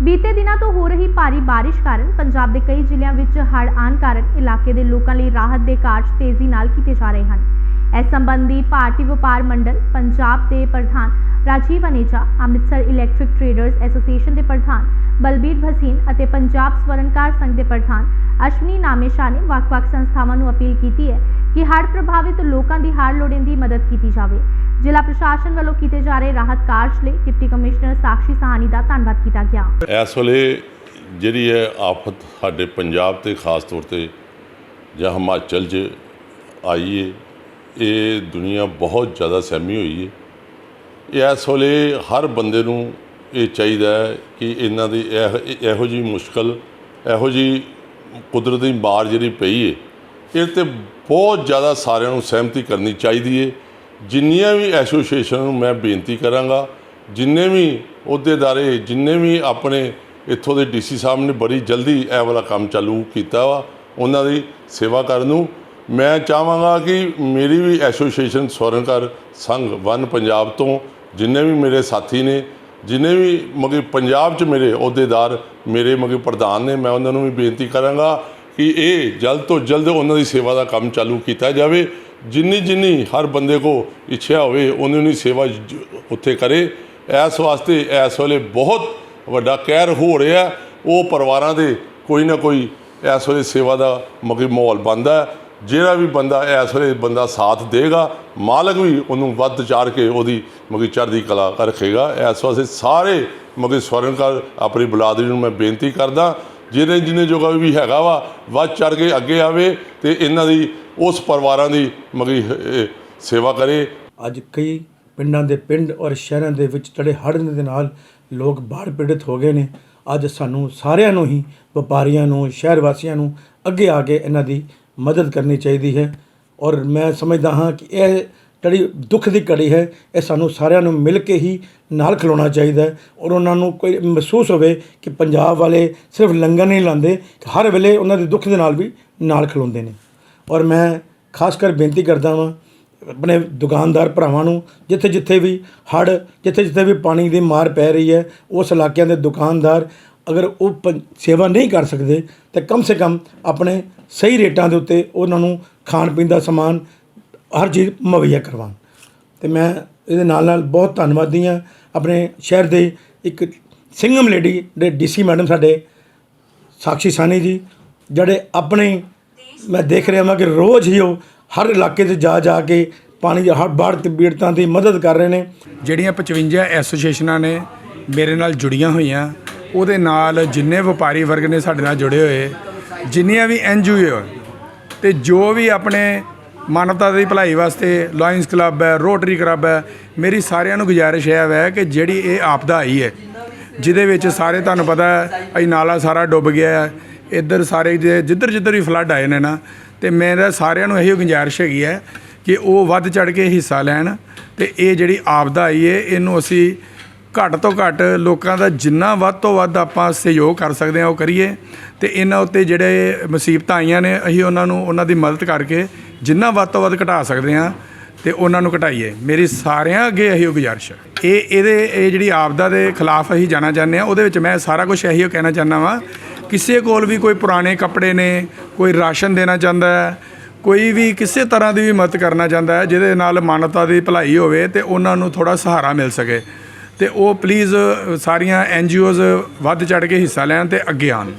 ਬੀਤੇ ਦਿਨਾਂ ਤੋਂ ਹੋ ਰਹੀ ਭਾਰੀ ਬਾਰਿਸ਼ ਕਾਰਨ ਪੰਜਾਬ ਦੇ ਕਈ ਜ਼ਿਲ੍ਹਿਆਂ ਵਿੱਚ ਹੜ੍ਹ ਆਉਣ ਕਾਰਨ ਇਲਾਕੇ ਦੇ ਲੋਕਾਂ ਲਈ ਰਾਹਤ ਦੇ ਕਾਰਜ ਤੇਜ਼ੀ ਨਾਲ ਕੀਤੇ ਜਾ ਰਹੇ ਹਨ। ਇਸ ਸੰਬੰਧੀ ਭਾਰਤੀ ਵਪਾਰ ਮੰਡਲ, ਪੰਜਾਬ ਦੇ ਪ੍ਰਧਾਨ Rajiv Aneja, Amritsar electric traders association ਦੇ ਪ੍ਰਧਾਨ ਬਲਬੀਰ ਭਸੀਨ ਅਤੇ ਪੰਜਾਬ ਸਵਰਨਕਾਰ ਸੰਘ ਦੇ ਪ੍ਰਧਾਨ ਅਸ਼ਵਨੀ ਨਾਮੇਸ਼ਾ ਨੇ ਵੱਖ-ਵੱਖ ਸੰਸਥਾਵਾਂ ਨੂੰ ਅਪੀਲ ਕੀਤੀ ਹੈ ਕਿ ਹੜ੍ਹ ਪ੍ਰਭਾਵਿਤ ਲੋਕਾਂ ਦੀ ਹਰ ਲੋੜੀਂਦੀ ਮਦਦ ਕੀਤੀ ਜਾਵੇ। ਜ਼ਿਲ੍ਹਾ ਪ੍ਰਸ਼ਾਸਨ ਵੱਲੋਂ ਕੀਤੇ ਜਾ ਰਹੇ ਰਾਹਤ ਕਾਰਜ ਲਈ ਡਿਪਟੀ ਕਮਿਸ਼ਨਰ ਸਾਕਸ਼ੀ ਸਹਾਨੀ ਦਾ ਧੰਨਵਾਦ ਕੀਤਾ ਗਿਆ। ਇਸ ਵੇਲੇ ਜਿਹੜੀ ਹੈ ਆਫਤ ਸਾਡੇ ਪੰਜਾਬ ਤੇ ਖਾਸ ਤੌਰ ਤੇ ਜਾਂ ਹਿਮਾਚਲ 'ਚ ਆਈ ਹੈ ਇਹ ਦੁਨੀਆ ਬਹੁਤ ਜ਼ਿਆਦਾ ਸਹਿਮੀ ਹੋਈ ਹੈ ਇਸ ਵੇਲੇ ਹਰ ਬੰਦੇ ਨੂੰ ਇਹ ਚਾਹੀਦਾ ਹੈ ਕਿ ਇਹਨਾਂ ਦੀ ਇਹ, ਇਹੋ ਜੀ ਮੁਸ਼ਕਲ, ਇਹੋ ਜੀ ਕੁਦਰਤੀ ਮਾਰ ਜਿਹੜੀ ਪਈ ਹੈ ਇਹ ਤੇ ਬਹੁਤ ਜ਼ਿਆਦਾ ਸਾਰਿਆਂ ਨੂੰ ਸਹਿਮਤੀ ਕਰਨੀ ਚਾਹੀਦੀ ਹੈ ਜਿੰਨੀਆਂ ਵੀ ਐਸੋਸੀਏਸ਼ਨ ਨੂੰ ਮੈਂ ਬੇਨਤੀ ਕਰਾਂਗਾ, ਜਿੰਨੇ ਵੀ ਅਹੁਦੇਦਾਰੇ, ਜਿੰਨੇ ਵੀ ਆਪਣੇ ਇੱਥੋਂ ਦੇ ਡੀਸੀ ਸਾਹਿਬ ਨੇ ਬੜੀ ਜਲਦੀ ਇਹ ਵਾਲਾ ਕੰਮ ਚਾਲੂ ਕੀਤਾ ਵਾ, ਉਹਨਾਂ ਦੀ ਸੇਵਾ ਕਰਨ ਨੂੰ। ਮੈਂ ਚਾਹਾਂਗਾ ਕਿ ਮੇਰੀ ਵੀ ਐਸੋਸੀਏਸ਼ਨ ਸਵਰਨਕਾਰ ਸੰਘ ਵਨ ਪੰਜਾਬ ਤੋਂ ਜਿੰਨੇ ਵੀ ਮੇਰੇ ਸਾਥੀ ਨੇ, ਜਿੰਨੇ ਵੀ ਮਗੇ ਪੰਜਾਬ 'ਚ ਮੇਰੇ ਅਹੁਦੇਦਾਰ, ਮੇਰੇ ਮਗੇ ਪ੍ਰਧਾਨ ਨੇ, ਮੈਂ ਉਹਨਾਂ ਨੂੰ ਵੀ ਬੇਨਤੀ ਕਰਾਂਗਾ ਕਿ ਇਹ ਜਲਦ ਤੋਂ ਜਲਦ ਉਹਨਾਂ ਦੀ ਸੇਵਾ ਦਾ ਕੰਮ ਚਾਲੂ ਕੀਤਾ ਜਾਵੇ। ਜਿੰਨੀ ਜਿੰਨੀ ਹਰ ਬੰਦੇ ਕੋ ਇੱਛਾ ਹੋਵੇ ਉਨੀ ਉਨੀ ਸੇਵਾ ਉੱਥੇ ਕਰੇ। ਇਸ ਵਾਸਤੇ ਇਸ ਵੇਲੇ ਬਹੁਤ ਵੱਡਾ ਕਹਿਰ ਹੋ ਰਿਹਾ। ਉਹ ਪਰਿਵਾਰਾਂ ਦੇ ਕੋਈ ਨਾ ਕੋਈ ਇਸ ਵੇਲੇ ਸੇਵਾ ਦਾ ਮਗੇ, ਮਾਹੌਲ ਬਣਦਾ ਜਿਹੜਾ ਵੀ ਬੰਦਾ ਇਸ ਵੇਲੇ ਬੰਦਾ ਸਾਥ ਦੇਗਾ, ਮਾਲਕ ਵੀ ਉਹਨੂੰ ਵੱਧ ਚਾੜ ਕੇ ਉਹਦੀ ਮਗੀ, ਚੜ੍ਹਦੀ ਕਲਾ ਰੱਖੇਗਾ। ਇਸ ਵਾਸਤੇ ਸਾਰੇ ਮਗੇ ਸਵਰਨਕਾਰ ਆਪਣੀ ਬੁਲਾਦਰੀ ਨੂੰ ਮੈਂ ਬੇਨਤੀ ਕਰਦਾ। ਜਿਹਨੇ ਜਿਹਨੇ ਜੋਗਾ ਵੀ ਹੈਗਾ ਵਾ, ਵੱਧ ਚੜ ਕੇ ਅੱਗੇ ਆਵੇ ਤੇ ਇਹਨਾਂ ਦੀ ਉਸ ਪਰਿਵਾਰਾਂ ਦੀ ਮਗਰੀ ਸੇਵਾ ਕਰੇ। ਅੱਜ ਕਈ ਪਿੰਡਾਂ ਦੇ ਪਿੰਡ ਔਰ ਸ਼ਹਿਰਾਂ ਦੇ ਵਿੱਚ ਜਿਹੜੇ ਹੜ੍ਹ ਦੇ ਨਾਲ ਲੋਕ ਬਾੜ ਪੀੜਤ ਹੋ ਗਏ ਨੇ। ਅੱਜ ਸਾਨੂੰ ਸਾਰਿਆਂ ਨੂੰ ਹੀ, ਵਪਾਰੀਆਂ ਨੂੰ ਸ਼ਹਿਰ ਵਾਸੀਆਂ ਨੂੰ ਅੱਗੇ ਆ ਕੇ ਇਹਨਾਂ ਦੀ ਮਦਦ ਕਰਨੀ ਚਾਹੀਦੀ ਹੈ। ਔਰ ਮੈਂ ਸਮਝਦਾ ਹਾਂ ਕਿ ਇਹ ਜਿਹੜੀ ਦੁੱਖ ਦੀ ਘੜੀ ਹੈ। ਇਹ ਸਾਨੂੰ ਸਾਰਿਆਂ ਨੂੰ ਮਿਲ ਕੇ ਹੀ ਨਾਲ ਖਲੋਣਾ ਚਾਹੀਦਾ ਹੈ ਔਰ ਉਹਨਾਂ ਨੂੰ ਕੋਈ ਮਹਿਸੂਸ ਹੋਵੇ ਕਿ ਪੰਜਾਬ ਵਾਲੇ ਸਿਰਫ ਲੰਗਰ ਨਹੀਂ ਲਾਉਂਦੇ, ਹਰ ਵੇਲੇ ਉਹਨਾਂ ਦੇ ਦੁੱਖ ਦੇ ਨਾਲ ਵੀ ਨਾਲ ਖਲੋਂਦੇ ਨੇ। ਔਰ ਮੈਂ ਖਾਸ ਕਰ ਬੇਨਤੀ ਕਰਦਾ ਵਾਂ, ਆਪਣੇ ਦੁਕਾਨਦਾਰ ਭਰਾਵਾਂ ਨੂੰ, ਜਿੱਥੇ ਜਿੱਥੇ ਵੀ ਹੜ੍ਹ, ਜਿੱਥੇ ਜਿੱਥੇ ਵੀ ਪਾਣੀ ਦੀ ਮਾਰ ਪੈ ਰਹੀ ਹੈ, ਉਸ ਇਲਾਕਿਆਂ ਦੇ ਦੁਕਾਨਦਾਰ ਅਗਰ ਉਹ ਪੰ- ਸੇਵਾ ਨਹੀਂ ਕਰ ਸਕਦੇ, ਤਾਂ ਕਮ ਸੇ ਕਮ ਆਪਣੇ ਸਹੀ ਰੇਟਾਂ ਦੇ ਉੱਤੇ ਉਹਨਾਂ ਨੂੰ ਖਾਣ ਪੀਣ ਦਾ ਸਮਾਨ ਹਰ ਚੀਜ਼ ਮੁਹੱਈਆ ਕਰਵਾਉਣ। ਤੇ ਮੈਂ ਇਹਦੇ ਨਾਲ ਨਾਲ ਬਹੁਤ ਧੰਨਵਾਦੀ ਹਾਂ, ਆਪਣੇ ਸ਼ਹਿਰ ਦੇ ਇੱਕ ਸਿੰਘਮ ਲੇਡੀ ਦੇ ਡੀਸੀ ਮੈਡਮ ਸਾਡੇ, ਸਾਕਸ਼ੀ ਸਾਨੀ ਜੀ, ਜਿਹੜੇ ਆਪਣੇ ਮੈਂ ਦੇਖ ਰਿਹਾ ਹਾਂ ਕਿ ਰੋਜ਼ ਹੀ ਉਹ ਹਰ ਇਲਾਕੇ 'ਚ ਜਾ ਜਾ ਕੇ ਪਾਣੀ ਦੇ ਹੜ੍ਹ ਬਾੜ ਪੀੜਤਾਂ ਦੀ ਮਦਦ ਕਰ ਰਹੇ ਨੇ। ਜਿਹੜੀਆਂ 55 ਐਸੋਸੀਏਸ਼ਨਾਂ ਨੇ ਮੇਰੇ ਨਾਲ ਜੁੜੀਆਂ ਹੋਈਆਂ, ਉਹਦੇ ਨਾਲ ਜਿੰਨੇ ਵਪਾਰੀ ਵਰਗ ਨੇ ਸਾਡੇ ਨਾਲ ਜੁੜੇ ਹੋਏ, ਜਿੰਨੀਆਂ ਵੀ ਐਨਜੀਓ ਤੇ ਜੋ ਵੀ ਆਪਣੇ ਮਾਨਵਤਾ ਦੀ ਭਲਾਈ ਵਾਸਤੇ ਲਾਇਨਸ ਕਲੱਬ ਹੈ ਰੋਟਰੀ ਕਲੱਬ ਹੈ, ਮੇਰੀ ਸਾਰਿਆਂ ਨੂੰ ਗੁਜ਼ਾਰਿਸ਼ ਹੈ ਵੈ ਕਿ ਜਿਹੜੀ ਇਹ ਆਪਦਾ ਆਈ ਹੈ, ਜਿਹਦੇ ਵਿੱਚ ਸਾਰੇ ਤੁਹਾਨੂੰ ਪਤਾ ਹੈ, ਅਈ ਨਾਲਾ ਸਾਰਾ ਡੁੱਬ ਗਿਆ ਹੈ ਇੱਧਰ ਸਾਰੇ ਜੇ ਜਿੱਧਰ ਜਿੱਧਰ ਵੀ ਫਲੱਡ ਆਏ ਨੇ ਨਾ, ਤੇ ਮੇਰਾ ਸਾਰਿਆਂ ਨੂੰ ਇਹੀ ਗੁਜ਼ਾਰਿਸ਼ ਹੈਗੀ ਹੈ ਕਿ ਉਹ ਵੱਧ ਚੜ ਕੇ ਹਿੱਸਾ ਲੈਣ ਤੇ ਇਹ ਜਿਹੜੀ ਆਪਦਾ ਆਈ ਹੈ ਇਹਨੂੰ ਅਸੀਂ ਘੱਟ ਤੋਂ ਘੱਟ ਲੋਕਾਂ ਦਾ ਜਿੰਨਾ ਵੱਧ ਤੋਂ ਵੱਧ ਆਪਾਂ ਸਹਿਯੋਗ ਕਰ ਸਕਦੇ ਹਾਂ ਉਹ ਕਰੀਏ ਤੇ ਇਹਨਾਂ ਉੱਤੇ ਜਿਹੜੇ ਮੁਸੀਬਤਾਂ ਆਈਆਂ ਨੇ, ਅਸੀਂ ਉਹਨਾਂ ਨੂੰ, ਉਹਨਾਂ ਦੀ ਮਦਦ ਕਰਕੇ ਜਿੰਨਾ ਵੱਧ ਤੋਂ ਵੱਧ ਘਟਾ ਸਕਦੇ ਹਾਂ ਤੇ ਉਹਨਾਂ ਨੂੰ ਘਟਾਈਏ। ਮੇਰੀ ਸਾਰਿਆਂ ਅੱਗੇ ਇਹੀ ਗੁਜ਼ਾਰਿਸ਼ ਹੈ। ਇਹ, ਇਹਦੇ, ਇਹ ਜਿਹੜੀ ਆਪਦਾ ਦੇ ਖਿਲਾਫ ਅਸੀਂ ਜਾਣਾ ਚਾਹੁੰਦੇ ਹਾਂ, ਉਹਦੇ ਵਿੱਚ ਮੈਂ ਸਾਰਾ ਕੁਝ ਇਹੀ ਕਹਿਣਾ ਚਾਹੁੰਦਾ ਵਾਂ ਕਿਸੇ ਕੋਲ ਵੀ ਕੋਈ ਪੁਰਾਣੇ ਕੱਪੜੇ ਨੇ, ਕੋਈ ਰਾਸ਼ਨ ਦੇਣਾ ਚਾਹੁੰਦਾ ਹੈ, ਕੋਈ ਵੀ ਕਿਸੇ ਤਰ੍ਹਾਂ ਦੀ ਵੀ ਮਦਦ ਕਰਨਾ ਚਾਹੁੰਦਾ ਹੈ, ਜਿਹਦੇ ਨਾਲ ਮਾਨਵਤਾ ਦੀ ਭਲਾਈ ਹੋਵੇ ਤੇ ਉਹਨਾਂ ਨੂੰ ਥੋੜਾ ਸਹਾਰਾ ਮਿਲ ਸਕੇ। ਤੇ ਉਹ ਪਲੀਜ਼ ਸਾਰੀਆਂ ਐੱਨ ਜੀ ਓਜ਼ ਵੱਧ ਚੜ ਕੇ ਹਿੱਸਾ ਲੈਣ ਤੇ ਅੱਗੇ ਆਉਣ।